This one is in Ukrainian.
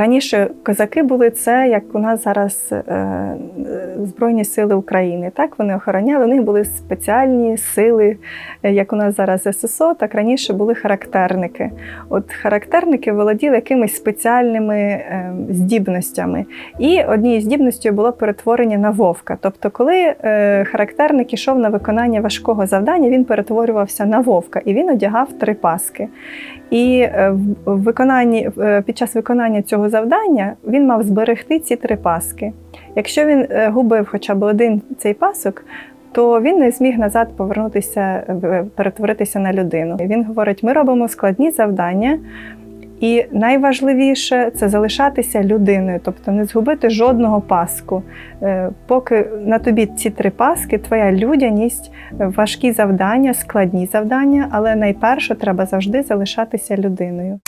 Раніше козаки були це, як у нас зараз е, е, Збройні Сили України. Так вони охороняли, у них були спеціальні сили, е, як у нас зараз ССО, так раніше були характерники. От характерники володіли якимись спеціальними здібностями. І однією здібністю було перетворення на вовка. Тобто, коли характерник ішов на виконання важкого завдання, він перетворювався на вовка і він одягав три паски. І в виконанні, під час виконання цього завдання він мав зберегти ці три паски. Якщо він е, губив хоча б один цей пасок, то він не зміг назад повернутися, перетворитися на людину. Він говорить: ми робимо складні завдання. І найважливіше це залишатися людиною, тобто не згубити жодного паску. Е, Поки на тобі ці три паски, твоя людяність, е, важкі завдання, складні завдання, але найперше треба завжди залишатися людиною.